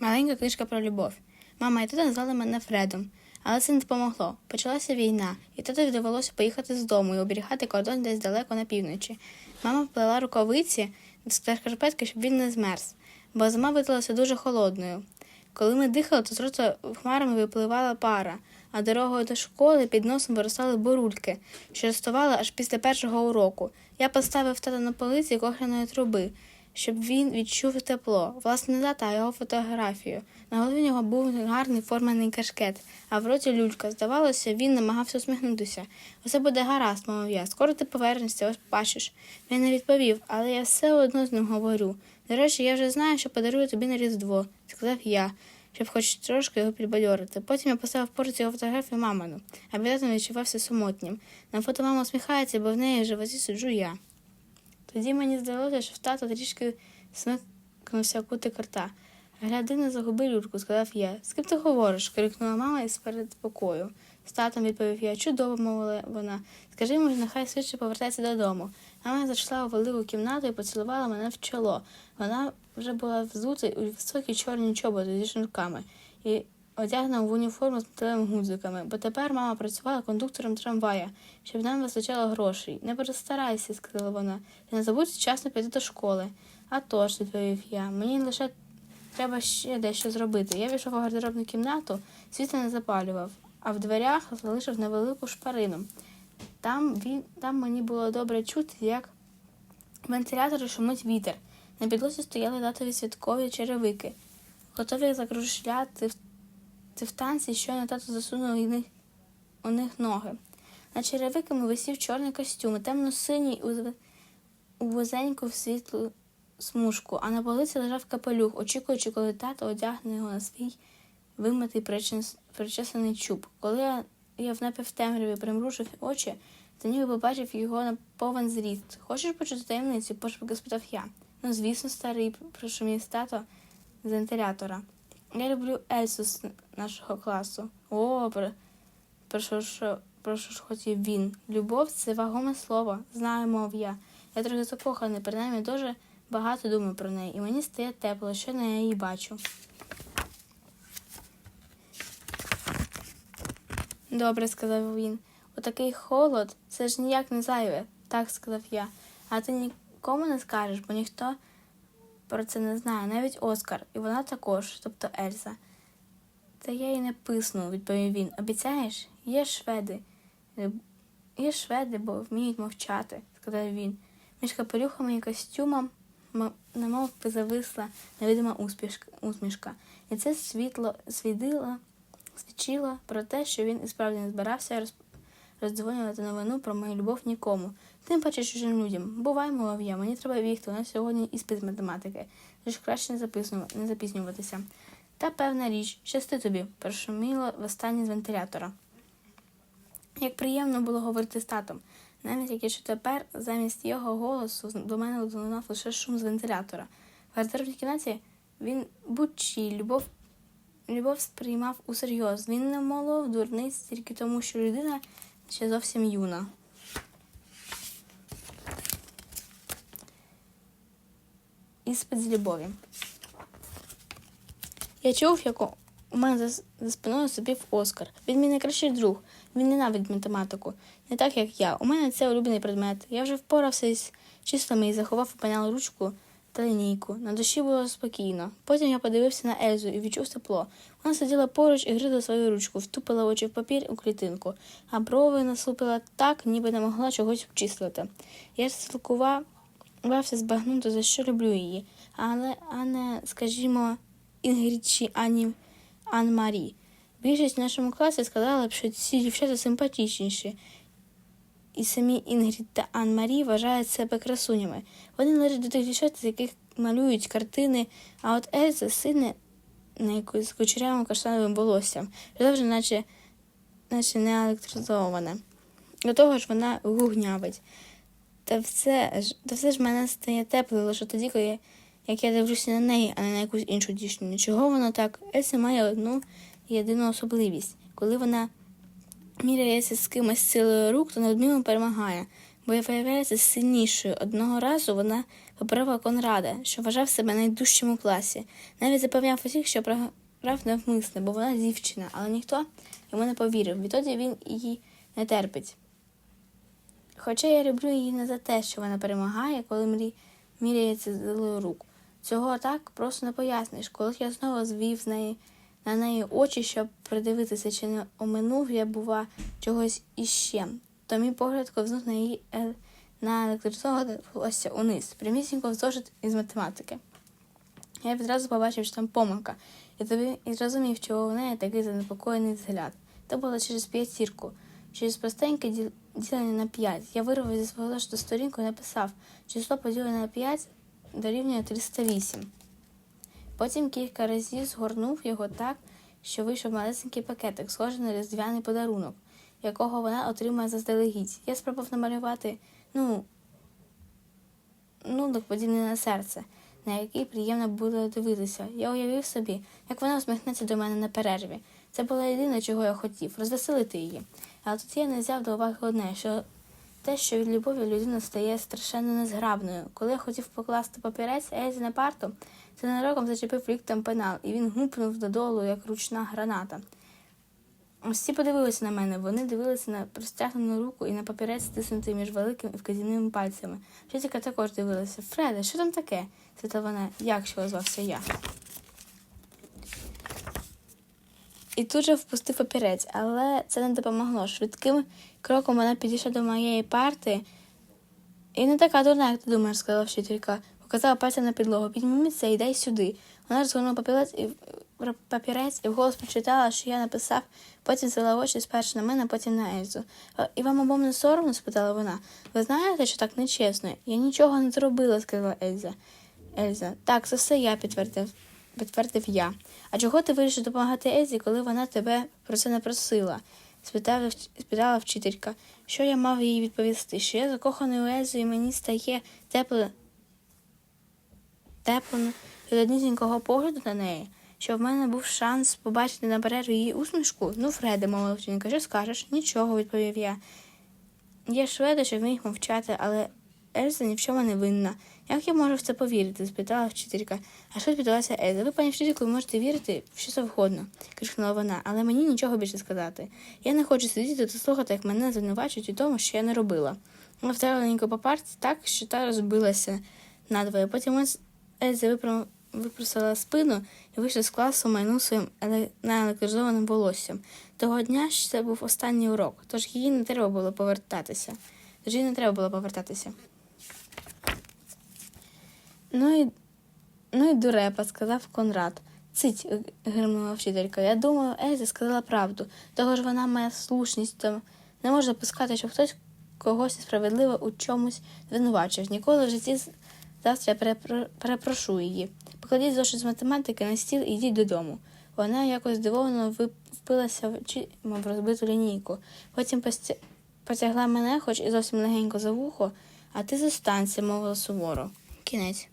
Маленька книжка про любов. Мама і тато назвали мене Фредом, але це не допомогло. Почалася війна, і татові довелося поїхати з дому і оберігати кордон десь далеко на півночі. Мама плела рукавиці та шкарпетки, щоб він не змерз, бо зима видалася дуже холодною. Коли ми дихали, то з хмарами випливала пара, а дорогою до школи під носом виростали бурульки, що ростували аж після першого уроку. Я поставив тата на полиці кохляної труби, щоб він відчув тепло. Власне, не тата, його фотографію. На голові у нього був гарний форманий кашкет, а в роті люлька. Здавалося, він намагався усміхнутися. Усе буде гаразд, мовив я. Скоро ти повернешся, ось побачиш. Він не відповів, але я все одно з ним говорю. До речі, я вже знаю, що подарую тобі на Різдво, сказав я, щоб хоч трошки його підбадьорити. Потім я поставив поруч його фотографію мамину, а тато відчувався самотнім. На фото мама усміхається, бо в неї в животі сиджу я. Тоді мені здалося, що в тато трішки смикнувся кутик рта. Гляди, не загуби люльку, сказав я. З ким ти говориш? крикнула мама із передпокою. З татом відповів я. Чудово, мовила вона. Скажи йому, нехай швидше повертається додому. Мама зайшла у велику кімнату і поцілувала мене в чоло. Вона вже була взута у високі чорні чоботи зі шнурками і одягнена в уніформу з металевими гудзиками, бо тепер мама працювала кондуктором трамвая, щоб нам вистачало грошей. Не перестарайся, сказала вона, і не забудь вчасно піти до школи. А тож, відповів я, мені лише треба ще дещо зробити. Я пішов у гардеробну кімнату, світло не запалював, а в дверях залишив невелику шпарину. Там, він, там мені було добре чути, як вентилятори шумить вітер. На підлозі стояли татові святкові черевики, готові закрушляти в, в танці, щойно тато засунув у них, ноги. На черевиками висів чорний костюм, темно-синій у, вузеньку в світлу смужку, а на полиці лежав капелюх, очікуючи, коли тато одягне його на свій вимитий причесаний чуб. Коли я, я в напівтемряві примружив очі, то ніби побачив його на повен зріст. Хочеш почути таємницю? пошепки спитав я. Ну, звісно, старий прошумів тато з вентилятора. Я люблю Ельсу з нашого класу. О, про, про що ж про що ж хотів він. Любов це вагоме слово, знаю, мов я. Я трохи закоханий, принаймні дуже багато думаю про неї, і мені стає тепло, що я її бачу. Добре, сказав він. Отакий холод, це ж ніяк не зайве, так сказав я. А ти нікому не скажеш, бо ніхто про це не знає, навіть Оскар, і вона також, тобто Ельза. Та я й не писну, відповів він. Обіцяєш? Є шведи. Е, Є шведи, бо вміють мовчати, сказав він. Між капелюхами і костюмом немов зависла невидима усмішка. І це світло свідило, свідчило про те, що він і справді не збирався роз, роздзвонювати новину про мою любов нікому. Тим паче чужим людям. Бувай, мовив я, мені треба бігти, у нас сьогодні іспит з математики. Тож краще не, не запізнюватися. Та певна річ, щасти тобі, прошуміло востаннє з вентилятора. Як приємно було говорити з татом, навіть якщо тепер замість його голосу до мене долунав лише шум з вентилятора. В гардеробній кімнаті він будь-чий любов, любов сприймав усерйоз. Він не молов дурниць тільки тому, що людина ще зовсім юна. Іспит з любові. Я чув, як у мене за, спиною сидів Оскар. Він мій найкращий друг. Він ненавидить математику. Не так, як я. У мене це улюблений предмет. Я вже впорався із числами і заховав у пенял ручку та лінійку. На душі було спокійно. Потім я подивився на Ельзу і відчув тепло. Вона сиділа поруч і гризла свою ручку, втупила очі в папір у клітинку, а брови насупила так, ніби не могла чогось обчислити. Я спілкувався збагнути, за що люблю її, але а не, скажімо, Інгрід чи Ані Ан-Марі. Більшість в нашому класі сказала б, що ці дівчата симпатичніші. І самі Інгрід та Ан-Марі вважають себе красунями. Вони належать до тих дівчат, з яких малюють картини, а от Ельза сине з кучерявим каштановим волоссям, завжди наче, наче не електризоване. До того ж вона гугнявить. Та все ж, та все ж мене стає тепло лише тоді, коли як я дивлюся на неї, а не на якусь іншу дівчину. Чого воно так? Ельса має одну єдину особливість. Коли вона міряється з кимось силою рук, то неодмінно перемагає. бо виявляється сильнішою. Одного разу вона попередила Конрада, що вважав себе найдужчим у класі. Навіть запевняв усіх, що програв навмисне, бо вона дівчина, але ніхто йому не повірив. Відтоді він її не терпить. Хоча я люблю її не за те, що вона перемагає, коли мрі... міряється злою рук. Цього так просто не поясниш. Коли я знову звів з неї на неї очі, щоб придивитися, чи не оминув я, бува, чогось іще, то мій погляд ковзнув на її е... на електризоване униз, прямісінько в зошит із математики. Я відразу побачив, що там помилка, і тобі і зрозумів, чого в неї такий занепокоєний взгляд. Це було через п'ятірку, через простеньке діл- ділення на 5. Я вирвав зі свого зошиту сторінку і написав, число поділене на 5 дорівнює 308. Потім кілька разів згорнув його так, що вийшов малесенький пакетик, схожий на різдвяний подарунок, якого вона отримає заздалегідь. Я спробував намалювати, ну, нудок подібний на серце, на який приємно було дивитися. Я уявив собі, як вона усміхнеться до мене на перерві. Це було єдине, чого я хотів розвеселити її. Але тут я не взяв до уваги одне, що те, що від любові людина стає страшенно незграбною. Коли я хотів покласти папірець Ельзі на парту, це ненароком зачепив ліктем пенал, і він гупнув додолу, як ручна граната. Всі подивилися на мене, вони дивилися на простягнену руку і на папірець, стиснутий між великим і вказівними пальцями. Жителька також дивилася. Фреде, що там таке? спитала вона, як що озвався я. І тут же впустив папірець, але це не допомогло. Швидким кроком вона підійшла до моєї парти. І не така дурна, як ти думаєш, сказала вчителька. Показала пальцем на підлогу. Підніміться і дай сюди. Вона розгорнула папірець і папірець і вголос прочитала, що я написав, потім звела очі спершу на мене, потім на Ельзу. І вам обом не соромно? спитала вона. Ви знаєте, що так нечесно? Я нічого не зробила, сказала Ельза. Ельза. Так, це все я підтвердив. Підтвердив я. А чого ти вирішив допомагати Ельзі, коли вона тебе про це не просила? спитала, спитала вчителька. Що я мав їй відповісти? Що я закоханий у Ельзу і мені стає тепло тепло від однісінького погляду на неї, що в мене був шанс побачити на перерві її усмішку. Ну, Фреде, мовила вчителька, що скажеш? Нічого, відповів я. Є шведи, що вміють мовчати, але Ельза ні в чому не винна. Як я можу в це повірити? спитала вчителька. А що відбулася Ельза? Ви, пані вчителько, можете вірити в що завгодно, крикнула вона, але мені нічого більше сказати. Я не хочу сидіти і слухати, як мене звинувачують у тому, що я не робила. Вона вдарила Ніко по парті так, що та розбилася надвоє. Потім Ельза випросила спину і вийшла з класу майну своїм еле- неелектризованим волоссям. Того дня ж це був останній урок, тож їй не треба було повертатися. Тож їй не треба було повертатися. Ну і, ну і дурепа, сказав Конрад. Цить, гримнула вчителька. Я думаю, Ельза сказала правду. Того ж вона має слушність, то не може допускати, щоб хтось когось справедливо у чомусь звинувачив. Ніколи в житті завтра я перепрошу її. Покладіть зошит з математики на стіл і йдіть додому. Вона якось здивовано впилася в очі, мов розбиту лінійку. Потім потягла мене, хоч і зовсім легенько за вухо, а ти зостанься, мовила суворо. Кінець.